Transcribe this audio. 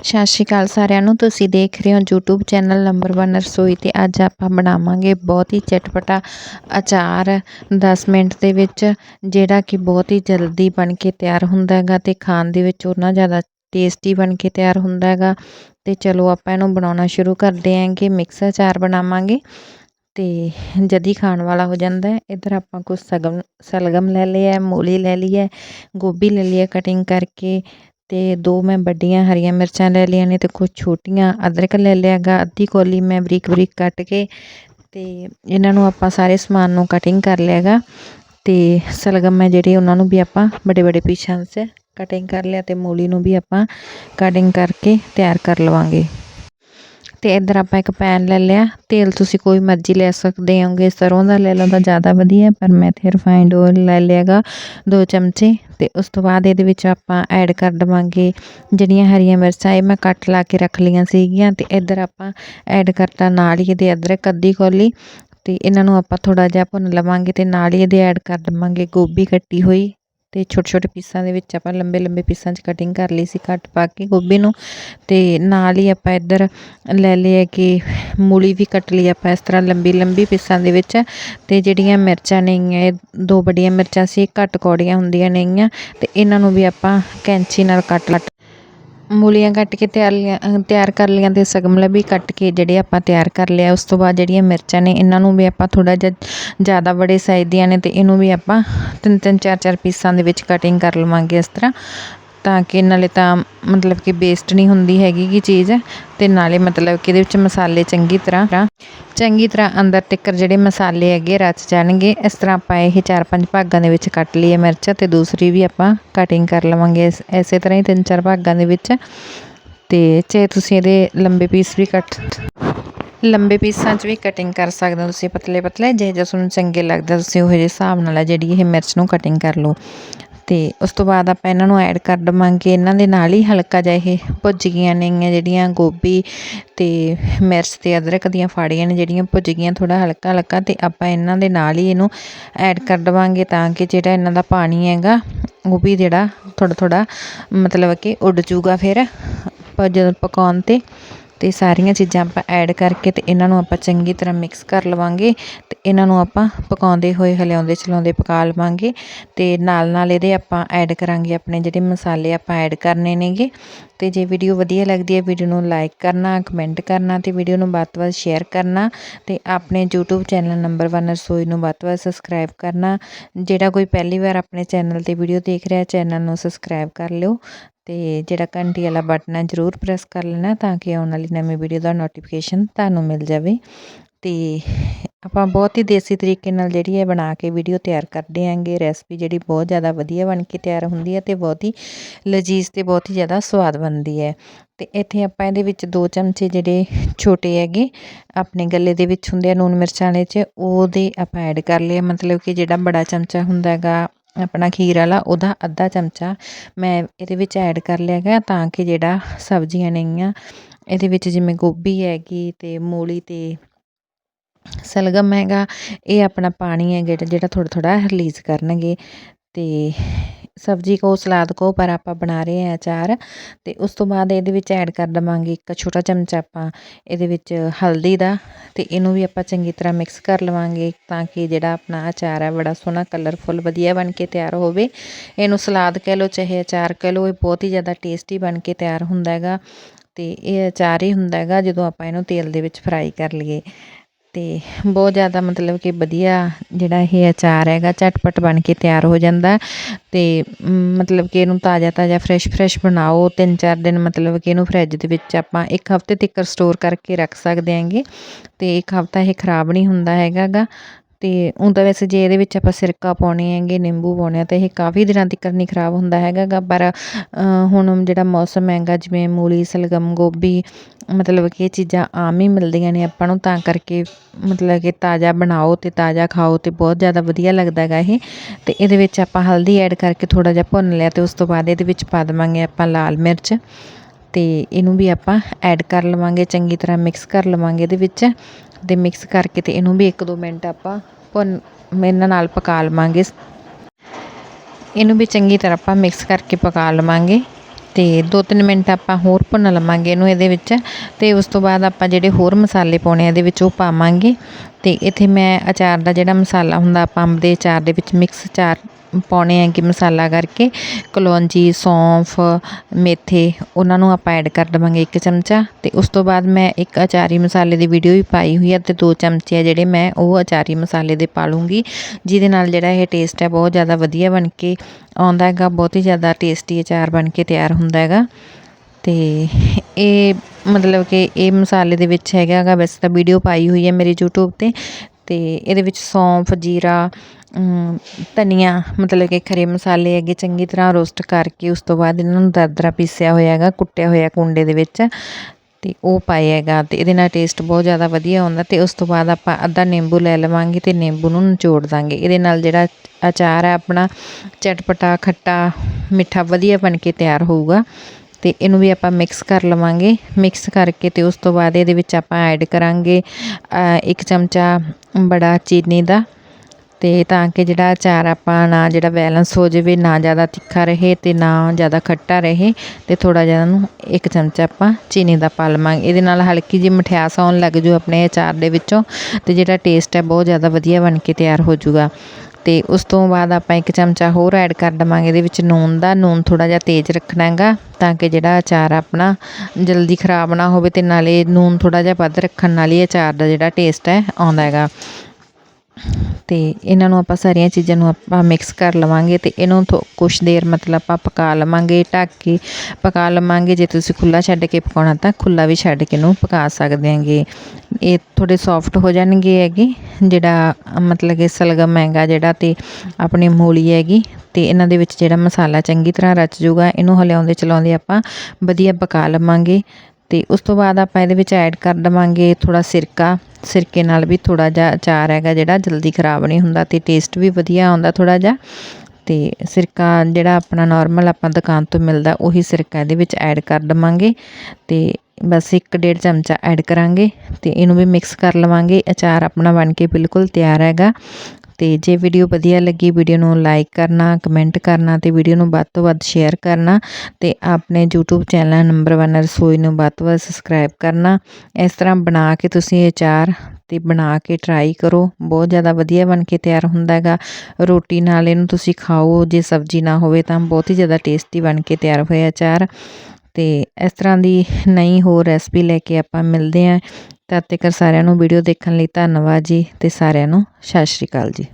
ਸਤਿ ਸ਼੍ਰੀ ਅਕਾਲ ਸਾਰਿਆਂ ਨੂੰ। ਤੁਸੀਂ ਦੇਖ ਰਹੇ ਹੋ YouTube ਚੈਨਲ ਨੰਬਰ 1 ਰਸੋਈ ਤੇ ਅੱਜ ਆਪਾਂ ਬਣਾਵਾਂਗੇ ਬਹੁਤ ਹੀ ਚਟਪਟਾ ਅਚਾਰ। 10 ਮਿੰਟ ਦੇ ਵਿੱਚ ਜਿਹੜਾ ਕਿ ਬਹੁਤ ਹੀ ਜਲਦੀ ਬਣ ਕੇ ਤਿਆਰ ਹੁੰਦਾ ਹੈਗਾ ਤੇ ਖਾਣ ਦੇ ਵਿੱਚ ਉਹਨਾਂ ਜ਼ਿਆਦਾ ਟੇਸਟੀ ਬਣ ਕੇ ਤਿਆਰ ਹੁੰਦਾ ਹੈਗਾ। ਤੇ ਚਲੋ ਆਪਾਂ ਇਹਨੂੰ ਬਣਾਉਣਾ ਸ਼ੁਰੂ ਕਰਦੇ ਆਂਗੇ ਮਿਕਸ ਅਚਾਰ ਬਣਾਵਾਂਗੇ। ਤੇ ਜਦੀ ਖਾਣ ਵਾਲਾ ਹੋ ਜਾਂਦਾ ਹੈ। ਇਧਰ ਆਪਾਂ ਕੁਝ ਸਗਮ ਸਲਗਮ ਲੈ ਲਿਆ ਮੂਲੀ ਲੈ ਲਈ ਹੈ, ਗੋਭੀ ਲੈ ਲਈ ਹੈ ਕਟਿੰਗ ਕਰਕੇ ਅਤੇ ਦੋ ਮੈਂ ਵੱਡੀਆਂ ਹਰੀਆਂ ਮਿਰਚਾਂ ਲੈ ਲਈਆਂ ਨੇ ਅਤੇ ਕੁਛ ਛੋਟੀਆਂ ਅਦਰਕ ਲੈ ਲਿਆ ਗਾ, ਅੱਧੀ ਕੋਲੀ ਮੈਂ ਬਰੀਕ ਬਰੀਕ ਕੱਟ ਕੇ ਅਤੇ ਇਹਨਾਂ ਨੂੰ ਆਪਾਂ ਸਾਰੇ ਸਮਾਨ ਨੂੰ ਕਟਿੰਗ ਕਰ ਲਿਆ ਗਾ ਅਤੇ ਸਲਗਮ ਹੈ ਜਿਹੜੇ ਉਹਨਾਂ ਨੂੰ ਵੀ ਆਪਾਂ ਵੱਡੇ ਵੱਡੇ ਪੀਸਾਂ 'ਚ ਕਟਿੰਗ ਕਰ ਲਿਆ ਅਤੇ ਮੂਲੀ ਨੂੰ ਵੀ ਆਪਾਂ ਕਟਿੰਗ ਕਰਕੇ ਤਿਆਰ ਕਰ ਲਵਾਂਗੇ। ਤੇ ਇੱਧਰ ਆਪਾਂ ਇੱਕ ਪੈਨ ਲੈ ਲਿਆ। ਤੇਲ ਤੁਸੀਂ ਕੋਈ ਮਰਜ਼ੀ ਲੈ ਸਕਦੇ ਹੋਗੇ, ਸਰੋਂ ਦਾ ਲੈ ਲਓ ਤਾਂ ਜ਼ਿਆਦਾ ਵਧੀਆ ਪਰ ਮੈਂ ਇੱਥੇ ਰਿਫਾਈਨਡ ਆਇਲ ਲੈ ਲਿਆਗਾ ਦੋ ਚਮਚੇ ਤੇ ਉਸ ਤੋਂ ਬਾਅਦ ਇਹਦੇ ਵਿੱਚ ਆਪਾਂ ਐਡ ਕਰ ਦਵਾਂਗੇ ਜਿਹੜੀਆਂ ਹਰੀਆਂ ਮਿਰਚਾਂ, ਇਹ ਮੈਂ ਕੱਟ ਲਾ ਕੇ ਰੱਖ ਲਈਆਂ ਸੀਗੀਆਂ ਤੇ ਇੱਧਰ ਆਪਾਂ ਐਡ ਕਰਤਾ ਨਾਲ ਹੀ ਇਹਦੇ ਅਦਰਕ ਅੱਧੀ ਕੌਲੀ ਤੇ ਇਹਨਾਂ ਨੂੰ ਆਪਾਂ ਥੋੜਾ ਜਿਹਾ ਭੁੰਨ ਲਵਾਂਗੇ ਤੇ ਨਾਲ ਹੀ ਇਹਦੇ ਐਡ ਕਰ ਦਵਾਂਗੇ ਗੋਭੀ ਕੱਟੀ ਹੋਈ। ਅਤੇ ਛੋਟੇ ਛੋਟੇ ਪੀਸਾਂ ਦੇ ਵਿੱਚ ਆਪਾਂ ਲੰਬੇ ਲੰਬੇ ਪੀਸਾਂ 'ਚ ਕਟਿੰਗ ਕਰ ਲਈ ਸੀ ਕੱਟ ਪਾ ਕੇ ਗੋਭੀ ਨੂੰ। ਅਤੇ ਨਾਲ ਹੀ ਆਪਾਂ ਇੱਧਰ ਲੈ ਲਿਆ ਕਿ ਮੂਲੀ ਵੀ ਕੱਟ ਲਈ ਆਪਾਂ ਇਸ ਤਰ੍ਹਾਂ ਲੰਬੀ ਲੰਬੀ ਪੀਸਾਂ ਦੇ ਵਿੱਚ। ਅਤੇ ਜਿਹੜੀਆਂ ਮਿਰਚਾਂ ਨੇਗੀਆਂ, ਇਹ ਦੋ ਵੱਡੀਆਂ ਮਿਰਚਾਂ ਸੀ ਘੱਟ ਕੌੜੀਆਂ ਹੁੰਦੀਆਂ ਨੇਗੀਆਂ। ਅਤੇ ਇਹਨਾਂ ਨੂੰ ਵੀ ਆਪਾਂ ਕੈਂਚੀ ਨਾਲ ਕੱਟ ਲੱਟ ਮੂਲੀਆਂ ਕੱਟ ਕੇ ਤਿਆਰ ਲਿਆ ਤਿਆਰ ਕਰ ਲਈਆਂ ਅਤੇ ਸਗਮਲਾ ਵੀ ਕੱਟ ਕੇ ਜਿਹੜੇ ਆਪਾਂ ਤਿਆਰ ਕਰ ਲਿਆ, ਉਸ ਤੋਂ ਬਾਅਦ ਜਿਹੜੀਆਂ ਮਿਰਚਾਂ ਨੇ, ਇਹਨਾਂ ਨੂੰ ਵੀ ਆਪਾਂ ਥੋੜ੍ਹਾ ਜਿਹਾ ਜ਼ਿਆਦਾ ਬੜੇ ਸਾਈਜ਼ ਦੀਆਂ ਨੇ ਅਤੇ ਇਹਨੂੰ ਵੀ ਆਪਾਂ ਤਿੰਨ ਤਿੰਨ ਚਾਰ ਚਾਰ ਪੀਸਾਂ ਦੇ ਵਿੱਚ ਕਟਿੰਗ ਕਰ ਲਵਾਂਗੇ ਇਸ ਤਰ੍ਹਾਂ। ਤਾਂ ਕਿ ਨਾਲੇ ਤਾਂ ਮਤਲਬ ਕਿ ਵੇਸਟ ਨਹੀਂ ਹੁੰਦੀ ਹੈਗੀ ਕੀ ਚੀਜ਼ ਤੇ ਨਾਲੇ ਮਤਲਬ ਕਿ ਇਹਦੇ ਵਿੱਚ ਮਸਾਲੇ ਚੰਗੀ ਤਰ੍ਹਾਂ ਚੰਗੀ ਤਰ੍ਹਾਂ ਅੰਦਰ ਟਿੱਕਰ ਜਿਹੜੇ ਮਸਾਲੇ ਹੈਗੇ ਰਚ ਜਾਣਗੇ। ਇਸ ਤਰ੍ਹਾਂ ਆਪਾਂ ਇਹ ਚਾਰ ਪੰਜ ਭਾਗਾਂ ਦੇ ਵਿੱਚ ਕੱਟ ਲਈਏ ਮਿਰਚ ਤੇ ਦੂਸਰੀ ਵੀ ਆਪਾਂ ਕਟਿੰਗ ਕਰ ਲਵਾਂਗੇ। ਇਸੇ ਤਰ੍ਹਾਂ ਹੀ ਤਿੰਨ ਚਾਰ ਭਾਗਾਂ ਦੇ ਵਿੱਚ। ਤੇ ਚਾਹੇ ਤੁਸੀਂ ਇਹਦੇ ਲੰਬੇ ਪੀਸ ਵੀ ਕੱਟ ਲੰਬੇ ਪੀਸਾਂ 'ਚ ਵੀ ਕਟਿੰਗ ਕਰ ਸਕਦੇ ਹੋ ਤੁਸੀਂ ਪਤਲੇ ਪਤਲੇ ਜਿਹੇ ਜਿਹੇ ਤੁਹਾਨੂੰ ਚੰਗੇ ਲੱਗਦਾ ਤੁਸੀਂ ਉਹ ਜਿਹੇ ਹਿਸਾਬ ਨਾਲ ਜਿਹੜੀ ਇਹ ਮਿਰਚ ਨੂੰ ਕਟਿੰਗ ਕਰ ਲਓ। ਤੇ ਉਸ ਤੋਂ ਬਾਅਦ ਆਪਾਂ ਇਹਨਾਂ ਨੂੰ ਐਡ ਕਰ ਦੇਵਾਂਗੇ। ਇਹਨਾਂ ਦੇ ਨਾਲ ਹੀ ਹਲਕਾ ਜਿਹਾ ਇਹ ਭੁੱਜ ਗਈਆਂ ਨੇਗੀਆਂ ਜਿਹੜੀਆਂ ਗੋਭੀ ਤੇ ਮਿਰਚ ਤੇ ਅਦਰਕ ਦੀਆਂ ਫਾੜੀਆਂ ਨੇ ਜਿਹੜੀਆਂ ਭੁੱਜ ਗਈਆਂ ਥੋੜਾ ਹਲਕਾ ਹਲਕਾ ਤੇ ਆਪਾਂ ਇਹਨਾਂ ਦੇ ਨਾਲ ਹੀ ਇਹਨੂੰ ਐਡ ਕਰ ਦੇਵਾਂਗੇ ਤਾਂ ਕਿ ਜਿਹੜਾ ਇਹਨਾਂ ਦਾ ਪਾਣੀ ਹੈਗਾ ਉਹ ਵੀ ਜਿਹੜਾ ਥੋੜਾ ਥੋੜਾ ਮਤਲਬ ਕਿ ਉੱਡ ਜੂਗਾ ਫਿਰ ਜਦੋਂ ਪਕਾਉਣ ਤੇ। ਤੇ ਸਾਰੀਆਂ ਚੀਜ਼ਾਂ ਆਪਾਂ ਐਡ ਕਰਕੇ ਤੇ ਇਹਨਾਂ ਨੂੰ ਆਪਾਂ ਚੰਗੀ ਤਰ੍ਹਾਂ ਮਿਕਸ ਕਰ ਲਵਾਂਗੇ ਤੇ ਇਹਨਾਂ ਨੂੰ ਆਪਾਂ ਪਕਾਉਂਦੇ ਹੋਏ ਹਲਿਆਉਂਦੇ ਚਲਾਉਂਦੇ ਪਕਾ ਲਵਾਂਗੇ ਤੇ ਨਾਲ ਨਾਲ ਇਹਦੇ ਆਪਾਂ ਐਡ ਕਰਾਂਗੇ ਆਪਣੇ ਜਿਹੜੇ ਮਸਾਲੇ ਆਪਾਂ ਐਡ ਕਰਨੇ ਨੇਗੇ। ਤੇ ਜੇ ਵੀਡੀਓ ਵਧੀਆ ਲੱਗਦੀ ਹੈ ਵੀਡੀਓ ਨੂੰ ਲਾਈਕ ਕਰਨਾ ਕਮੈਂਟ ਕਰਨਾ ਤੇ ਵੀਡੀਓ ਨੂੰ ਵੱਧ ਤੋਂ ਵੱਧ ਸ਼ੇਅਰ ਕਰਨਾ ਤੇ ਆਪਣੇ YouTube ਚੈਨਲ ਨੰਬਰ 1 ਰਸੋਈ ਨੂੰ ਵੱਧ ਤੋਂ ਵੱਧ ਸਬਸਕ੍ਰਾਈਬ ਕਰਨਾ। ਜਿਹੜਾ ਕੋਈ ਪਹਿਲੀ ਵਾਰ ਆਪਣੇ ਚੈਨਲ ਤੇ ਵੀਡੀਓ ਦੇਖ ਰਿਹਾ ਚੈਨਲ ਨੂੰ ਸਬਸਕ੍ਰਾਈਬ ਕਰ ਲਿਓ। ਤੇ ਜਿਹੜਾ ਘੰਟੀ ਵਾਲਾ ਬਟਨ ਹੈ, ਜ਼ਰੂਰ ਪ੍ਰੈਸ ਕਰ ਲੈਣਾ ਤਾਂ ਕਿ ਆਉਣ ਵਾਲੀ ਨਵੀਂ ਵੀਡੀਓ ਦਾ ਨੋਟੀਫਿਕੇਸ਼ਨ ਤੁਹਾਨੂੰ ਮਿਲ ਜਾਵੇ। ਤੇ ਆਪਾਂ ਬਹੁਤ ਹੀ ਦੇਸੀ ਤਰੀਕੇ ਨਾਲ ਜਿਹੜੀ ਹੈ ਬਣਾ ਕੇ ਵੀਡੀਓ ਤਿਆਰ ਕਰਦੇ ਆਂਗੇ। ਰੈਸਪੀ ਜਿਹੜੀ ਬਹੁਤ ਜ਼ਿਆਦਾ ਵਧੀਆ ਬਣ ਕੇ ਤਿਆਰ ਹੁੰਦੀ ਹੈ ਤੇ ਬਹੁਤ ਹੀ ਲਜ਼ੀਜ਼ ਤੇ ਬਹੁਤ ਹੀ ਜ਼ਿਆਦਾ ਸਵਾਦ ਬਣਦੀ ਹੈ। ਤੇ ਇੱਥੇ ਆਪਾਂ ਇਹਦੇ ਵਿੱਚ ਦੋ ਚਮਚੇ ਜਿਹੜੇ ਛੋਟੇ ਹੈਗੇ, ਆਪਣੇ ਗੱਲੇ ਦੇ ਵਿੱਚ ਹੁੰਦੇ ਆ ਨੂਨ ਮਿਰਚਾਂ ਵਾਲੇ 'ਚ, ਉਹਦੇ ਆਪਾਂ ਐਡ ਕਰ ਲਿਆ ਮਤਲਬ ਕਿ ਜਿਹੜਾ ਬੜਾ ਚਮਚਾ ਹੁੰਦਾ ਹੈਗਾ ਆਪਣਾ ਖੀਰ ਵਾਲਾ, ਉਹਦਾ ਅੱਧਾ ਚਮਚਾ ਮੈਂ ਇਹਦੇ ਵਿੱਚ ਐਡ ਕਰ ਲਿਆ ਹੈਗਾ ਤਾਂ ਕਿ ਜਿਹੜਾ ਸਬਜ਼ੀਆਂ ਨੇਗੀਆਂ, ਇਹਦੇ ਵਿੱਚ ਜਿਵੇਂ ਗੋਭੀ ਹੈਗੀ ਤੇ ਮੂਲੀ ਤੇ ਸਲਗਮ ਹੈਗਾ, ਇਹ ਆਪਣਾ ਪਾਣੀ ਹੈ ਜਿਹੜਾ ਜਿਹੜਾ ਥੋੜਾ ਥੋੜਾ ਰਿਲੀਜ਼ ਕਰਨਗੇ ਤੇ ਸਬਜ਼ੀ ਕੋ, ਸਲਾਦ ਕੋ, ਪਰ ਆਪਾਂ ਬਣਾ ਰਹੇ ਹਾਂ ਅਚਾਰ। ਤੇ ਉਸ ਤੋਂ ਬਾਅਦ ਇਹਦੇ ਵਿੱਚ ਐਡ ਕਰ ਦਵਾਂਗੇ ਇੱਕ ਛੋਟਾ ਚਮਚਾ ਆਪਾਂ ਇਹਦੇ ਵਿੱਚ ਹਲਦੀ ਦਾ। ਤੇ ਇਹਨੂੰ ਵੀ ਆਪਾਂ ਚੰਗੀ ਤਰ੍ਹਾਂ ਮਿਕਸ ਕਰ ਲਵਾਂਗੇ ਤਾਂ ਕਿ ਜਿਹੜਾ ਆਪਣਾ ਅਚਾਰ ਹੈ ਬੜਾ ਸੋਹਣਾ ਕਲਰਫੁਲ ਵਧੀਆ ਬਣ ਕੇ ਤਿਆਰ ਹੋਵੇ। ਇਹਨੂੰ ਸਲਾਦ ਕਹਿ ਲਓ, ਚਾਹੇ ਅਚਾਰ ਕਹਿ ਲਓ, ਇਹ ਬਹੁਤ ਹੀ ਜ਼ਿਆਦਾ ਟੇਸਟੀ ਬਣ ਕੇ ਤਿਆਰ ਹੁੰਦਾ ਹੈਗਾ। ਤੇ ਇਹ ਅਚਾਰ ਹੀ ਹੁੰਦਾ ਹੈਗਾ ਜਦੋਂ ਆਪਾਂ ਇਹਨੂੰ ਤੇਲ ਦੇ ਵਿੱਚ ਫਰਾਈ ਕਰ ਲਈਏ। ਤੇ ਬਹੁਤ ਜ਼ਿਆਦਾ ਮਤਲਬ ਕਿ ਵਧੀਆ ਜਿਹੜਾ ਇਹ ਅਚਾਰ ਹੈਗਾ, ਝਟਪਟ ਬਣ ਕੇ ਤਿਆਰ ਹੋ ਜਾਂਦਾ ਤੇ ਮਤਲਬ ਕਿ ਇਹਨੂੰ ਤਾਜ਼ਾ ਤਾਜ਼ਾ ਫਰੈਸ਼ ਫਰੈਸ਼ ਬਣਾਓ। ਤਿੰਨ ਚਾਰ ਦਿਨ ਮਤਲਬ ਕਿ ਇਹਨੂੰ ਫਰਿੱਜ ਦੇ ਵਿੱਚ ਆਪਾਂ ਇੱਕ ਹਫ਼ਤੇ ਤੱਕ ਸਟੋਰ ਕਰਕੇ ਰੱਖ ਸਕਦੇ ਆਂਗੇ ਤੇ ਇੱਕ ਹਫ਼ਤਾ ਇਹ ਖਰਾਬ ਨਹੀਂ ਹੁੰਦਾ ਹੈਗਾਗਾ। ਅਤੇ ਉਹ ਤਾਂ ਵੈਸੇ ਜੇ ਇਹਦੇ ਵਿੱਚ ਆਪਾਂ ਸਿਰਕਾ ਪਾਉਣੇ ਹੈਗੇ, ਨਿੰਬੂ ਪਾਉਣੇ ਆ, ਤਾਂ ਇਹ ਕਾਫੀ ਦਿਨਾਂ ਤੱਕ ਨਹੀਂ ਖਰਾਬ ਹੁੰਦਾ ਹੈਗਾ ਗਾ। ਪਰ ਹੁਣ ਜਿਹੜਾ ਮੌਸਮ ਹੈਗਾ, ਜਿਵੇਂ ਮੂਲੀ, ਸਲਗਮ, ਗੋਭੀ, ਮਤਲਬ ਕਿ ਇਹ ਚੀਜ਼ਾਂ ਆਮ ਹੀ ਮਿਲਦੀਆਂ ਨੇ ਆਪਾਂ ਨੂੰ, ਤਾਂ ਕਰਕੇ ਮਤਲਬ ਕਿ ਤਾਜ਼ਾ ਬਣਾਓ ਅਤੇ ਤਾਜ਼ਾ ਖਾਓ ਅਤੇ ਬਹੁਤ ਜ਼ਿਆਦਾ ਵਧੀਆ ਲੱਗਦਾ ਹੈਗਾ ਇਹ। ਅਤੇ ਇਹਦੇ ਵਿੱਚ ਆਪਾਂ ਹਲਦੀ ਐਡ ਕਰਕੇ ਥੋੜ੍ਹਾ ਜਿਹਾ ਭੁੰਨ ਲਿਆ ਅਤੇ ਉਸ ਤੋਂ ਬਾਅਦ ਇਹਦੇ ਵਿੱਚ ਪਾ ਦੇਵਾਂਗੇ ਆਪਾਂ ਲਾਲ ਮਿਰਚ। ਅਤੇ ਇਹਨੂੰ ਵੀ ਆਪਾਂ ਐਡ ਕਰ ਲਵਾਂਗੇ, ਚੰਗੀ ਤਰ੍ਹਾਂ ਮਿਕਸ ਕਰ ਲਵਾਂਗੇ ਇਹਦੇ ਵਿੱਚ। ਤੇ ਮਿਕਸ ਕਰਕੇ ਅਤੇ ਇਹਨੂੰ ਵੀ 1-2 ਮਿੰਟ ਆਪਾਂ ਭੁੰਨ ਇਹਨਾਂ ਨਾਲ ਪਕਾ ਲਵਾਂਗੇ। ਇਹਨੂੰ ਵੀ ਚੰਗੀ ਤਰ੍ਹਾਂ ਆਪਾਂ ਮਿਕਸ ਕਰਕੇ ਪਕਾ ਲਵਾਂਗੇ ਤੇ 2-3 ਮਿੰਟ ਆਪਾਂ ਹੋਰ ਭੁੰਨ ਲਵਾਂਗੇ ਇਹਨੂੰ ਇਹਦੇ ਵਿੱਚ ਤੇ ਉਸ ਤੋਂ ਬਾਅਦ ਆਪਾਂ ਜਿਹੜੇ ਹੋਰ ਮਸਾਲੇ ਪਾਉਣੇ ਆ ਇਹਦੇ ਵਿੱਚ ਉਹ ਪਾਵਾਂਗੇ ਤੇ ਇੱਥੇ ਮੈਂ ਅਚਾਰ ਦਾ ਜਿਹੜਾ ਮਸਾਲਾ ਹੁੰਦਾ ਆਪਾਂ ਅੰਬ ਦੇ ਅਚਾਰ ਦੇ ਵਿੱਚ ਮਿਕਸ ਅਚਾਰ ਪਾਉਣੇ ਹੈਗੇ ਮਸਾਲਾ ਕਰਕੇ, ਕਲੌਂਜੀ, ਸੌਂਫ, ਮੇਥੇ, ਉਹਨਾਂ ਨੂੰ ਆਪਾਂ ਐਡ ਕਰ ਦੇਵਾਂਗੇ ਇੱਕ ਚਮਚਾ। ਅਤੇ ਉਸ ਤੋਂ ਬਾਅਦ ਮੈਂ ਇੱਕ ਅਚਾਰੀ ਮਸਾਲੇ ਦੀ ਵੀਡੀਓ ਵੀ ਪਾਈ ਹੋਈ ਹੈ ਅਤੇ ਦੋ ਚਮਚੇ ਆ ਜਿਹੜੇ ਮੈਂ ਉਹ ਅਚਾਰੀ ਮਸਾਲੇ ਦੇ ਪਾ ਲੂੰਗੀ। ਜਿਹਦੇ ਨਾਲ ਜਿਹੜਾ ਇਹ ਟੇਸਟ ਹੈ ਬਹੁਤ ਜ਼ਿਆਦਾ ਵਧੀਆ ਬਣ ਕੇ ਆਉਂਦਾ ਹੈਗਾ, ਬਹੁਤ ਹੀ ਜ਼ਿਆਦਾ ਟੇਸਟੀ ਅਚਾਰ ਬਣ ਕੇ ਤਿਆਰ ਹੁੰਦਾ ਹੈਗਾ। ਤੇ ਇਹ ਮਤਲਬ ਕਿ ਇਹ ਮਸਾਲੇ ਦੇ ਵਿੱਚ ਹੈਗਾ ਹੈਗਾ ਵੈਸੇ ਤਾਂ ਵੀਡੀਓ ਪਾਈ ਹੋਈ ਹੈ ਮੇਰੇ YouTube ਤੇ। ਤੇ ਇਹਦੇ ਵਿੱਚ ਸੌਂਫ, ਜੀਰਾ ਧਨੀਆ, ਮਤਲਬ ਕਿ ਖਰੇ ਮਸਾਲੇ ਹੈਗੇ, ਚੰਗੀ ਤਰ੍ਹਾਂ ਰੋਸਟ ਕਰਕੇ ਉਸ ਤੋਂ ਬਾਅਦ ਇਹਨਾਂ ਨੂੰ ਦਰਦਰਾ ਪੀਸਿਆ ਹੋਇਆ ਹੈਗਾ, ਕੁੱਟਿਆ ਹੋਇਆ ਕੁੰਡੇ ਦੇ ਵਿੱਚ ਤੇ ਉਹ ਪਾਇਆ ਹੈਗਾ ਤੇ ਇਹਦੇ ਨਾਲ ਟੇਸਟ ਬਹੁਤ ਜ਼ਿਆਦਾ ਵਧੀਆ ਆਉਂਦਾ ਤੇ ਉਸ ਤੋਂ ਬਾਅਦ ਆਪਾਂ ਅੱਧਾ ਨਿੰਬੂ ਲੈ ਲਵਾਂਗੇ ਤੇ ਨਿੰਬੂ ਨੂੰ ਨਿਚੋੜ ਦਾਂਗੇ। ਇਹਦੇ ਨਾਲ ਜਿਹੜਾ ਅਚਾਰ ਹੈ, ਆਪਣਾ ਚਟਪਟਾ, ਖੱਟਾ, ਮਿੱਠਾ ਵਧੀਆ ਬਣ ਕੇ ਤਿਆਰ ਹੋਊਗਾ ਤੇ ਇਹਨੂੰ ਵੀ ਆਪਾਂ ਮਿਕਸ ਕਰ ਲਵਾਂਗੇ। ਮਿਕਸ ਕਰਕੇ ਤੇ ਉਸ ਤੋਂ ਬਾਅਦ ਇਹਦੇ ਵਿੱਚ ਆਪਾਂ ਐਡ ਕਰਾਂਗੇ ਇੱਕ ਚਮਚਾ ਬੜਾ ਚੀਨੀ ਦਾ ਅਤੇ ਤਾਂ ਕਿ ਜਿਹੜਾ ਅਚਾਰ ਆਪਾਂ ਨਾ ਜਿਹੜਾ ਬੈਲੈਂਸ ਹੋ ਜਾਵੇ, ਨਾ ਜ਼ਿਆਦਾ ਤਿੱਖਾ ਰਹੇ ਅਤੇ ਨਾ ਜ਼ਿਆਦਾ ਖੱਟਾ ਰਹੇ ਅਤੇ ਥੋੜ੍ਹਾ ਜਿਹਾ ਉਹਨੂੰ ਇੱਕ ਚਮਚਾ ਆਪਾਂ ਚੀਨੀ ਦਾ ਪਾ ਲਵਾਂਗੇ। ਇਹਦੇ ਨਾਲ ਹਲਕੀ ਜਿਹੀ ਮਿਠਿਆਸ ਆਉਣ ਲੱਗ ਜੂ ਆਪਣੇ ਅਚਾਰ ਦੇ ਵਿੱਚੋਂ ਅਤੇ ਜਿਹੜਾ ਟੇਸਟ ਹੈ ਬਹੁਤ ਜ਼ਿਆਦਾ ਵਧੀਆ ਬਣ ਕੇ ਤਿਆਰ ਹੋ ਜੂਗਾ। ਅਤੇ ਉਸ ਤੋਂ ਬਾਅਦ ਆਪਾਂ ਇੱਕ ਚਮਚਾ ਹੋਰ ਐਡ ਕਰ ਦੇਵਾਂਗੇ, ਇਹਦੇ ਵਿੱਚ ਨੂਨ ਦਾ। ਨੂਨ ਥੋੜ੍ਹਾ ਜਿਹਾ ਤੇਜ਼ ਰੱਖਣਾ ਹੈਗਾ ਤਾਂ ਕਿ ਜਿਹੜਾ ਅਚਾਰ ਆਪਣਾ ਜਲਦੀ ਖਰਾਬ ਨਾ ਹੋਵੇ ਅਤੇ ਨਾਲੇ ਨੂਨ ਥੋੜ੍ਹਾ ਜਿਹਾ ਵੱਧ ਰੱਖਣ ਨਾਲ ਹੀ ਅਚਾਰ ਦਾ ਜਿਹੜਾ ਟੇਸਟ ਹੈ ਆਉਂਦਾ ਹੈਗਾ। ਤੇ ਇਹਨਾਂ ਨੂੰ ਆਪਾਂ ਸਾਰੀਆਂ ਚੀਜ਼ਾਂ ਨੂੰ ਆਪਾਂ ਮਿਕਸ ਕਰ ਲਵਾਂਗੇ ਅਤੇ ਇਹਨੂੰ ਥੋ, ਕੁਛ ਦੇਰ ਮਤਲਬ ਆਪਾਂ ਪਕਾ ਲਵਾਂਗੇ, ਢੱਕ ਕੇ ਪਕਾ ਲਵਾਂਗੇ। ਜੇ ਤੁਸੀਂ ਖੁੱਲ੍ਹਾ ਛੱਡ ਕੇ ਪਕਾਉਣਾ ਤਾਂ ਖੁੱਲ੍ਹਾ ਵੀ ਛੱਡ ਕੇ ਇਹਨੂੰ ਪਕਾ ਸਕਦੇ ਹੈਗੇ। ਇਹ ਥੋੜ੍ਹੇ ਸੋਫਟ ਹੋ ਜਾਣਗੇ ਹੈਗੇ। ਜਿਹੜਾ ਮਤਲਬ ਕਿ ਸਲਗਮ ਹੈਗਾ ਜਿਹੜਾ ਅਤੇ ਆਪਣੀ ਮੂਲੀ ਹੈਗੀ ਅਤੇ ਇਹਨਾਂ ਦੇ ਵਿੱਚ ਜਿਹੜਾ ਮਸਾਲਾ ਚੰਗੀ ਤਰ੍ਹਾਂ ਰਚ ਜੂਗਾ ਇਹਨੂੰ ਹਲਿਆਉਂਦੇ ਚਲਾਉਂਦੇ ਆਪਾਂ ਵਧੀਆ ਪਕਾ ਲਵਾਂਗੇ। ਅਤੇ ਉਸ ਤੋਂ ਬਾਅਦ ਆਪਾਂ ਇਹਦੇ ਵਿੱਚ ਐਡ ਕਰ ਦੇਵਾਂਗੇ ਥੋੜ੍ਹਾ ਸਿਰਕਾ। ਸਿਰਕੇ ਨਾਲ ਵੀ ਥੋੜ੍ਹਾ ਜਿਹਾ ਅਚਾਰ ਹੈਗਾ ਜਿਹੜਾ ਜਲਦੀ ਖਰਾਬ ਨਹੀਂ ਹੁੰਦਾ ਅਤੇ ਟੇਸਟ ਵੀ ਵਧੀਆ ਆਉਂਦਾ ਥੋੜ੍ਹਾ ਜਿਹਾ। ਅਤੇ ਸਿਰਕਾ ਜਿਹੜਾ ਆਪਣਾ ਨੋਰਮਲ ਆਪਾਂ ਦੁਕਾਨ ਤੋਂ ਮਿਲਦਾ, ਉਹੀ ਸਿਰਕਾ ਇਹਦੇ ਵਿੱਚ ਐਡ ਕਰ ਦੇਵਾਂਗੇ। ਅਤੇ ਬਸ ਇੱਕ ਡੇਢ ਚਮਚਾ ਐਡ ਕਰਾਂਗੇ ਅਤੇ ਇਹਨੂੰ ਵੀ ਮਿਕਸ ਕਰ ਲਵਾਂਗੇ। ਅਚਾਰ ਆਪਣਾ ਬਣ ਕੇ ਬਿਲਕੁਲ ਤਿਆਰ ਹੈਗਾ। ਤੇ ਜੇ ਵੀਡੀਓ ਵਧੀਆ ਲੱਗੀ ਵੀਡੀਓ ਨੂੰ ਲਾਈਕ ਕਰਨਾ ਕਮੈਂਟ ਕਰਨਾ ਤੇ ਵੀਡੀਓ ਨੂੰ ਵੱਧ ਤੋਂ ਵੱਧ ਸ਼ੇਅਰ ਕਰਨਾ ਤੇ ਆਪਣੇ YouTube ਚੈਨਲ ਨੰਬਰ 1 ਰਸੋਈ ਨੂੰ ਵੱਧ ਤੋਂ ਵੱਧ ਸਬਸਕ੍ਰਾਈਬ ਕਰਨਾ। ਇਸ ਤਰ੍ਹਾਂ ਬਣਾ ਕੇ ਤੁਸੀਂ ਇਹ ਅਚਾਰ ਤੇ ਬਣਾ ਕੇ ਟਰਾਈ ਕਰੋ। ਬਹੁਤ ਜ਼ਿਆਦਾ ਵਧੀਆ ਬਣ ਕੇ ਤਿਆਰ ਹੁੰਦਾ ਹੈਗਾ। ਰੋਟੀ ਨਾਲ ਇਹਨੂੰ ਤੁਸੀਂ ਖਾਓ, ਜੇ ਸਬਜ਼ੀ ਨਾ ਹੋਵੇ ਤਾਂ ਬਹੁਤ ਹੀ ਜ਼ਿਆਦਾ ਟੇਸਟੀ ਬਣ ਕੇ ਤਿਆਰ ਹੋਇਆ ਅਚਾਰ। ਤੇ ਇਸ ਤਰ੍ਹਾਂ ਦੀ ਨਈ ਹੋਰ ਰੈਸਪੀ ਲੈ ਕੇ ਆਪਾਂ ਮਿਲਦੇ ਆਂ। ਤਦ ਤੱਕ ਸਾਰਿਆਂ ਨੂੰ ਵੀਡੀਓ ਦੇਖਣ ਲਈ ਧੰਨਵਾਦ ਜੀ ਤੇ ਸਾਰਿਆਂ ਨੂੰ ਸਤਿ ਸ਼੍ਰੀ ਅਕਾਲ ਜੀ।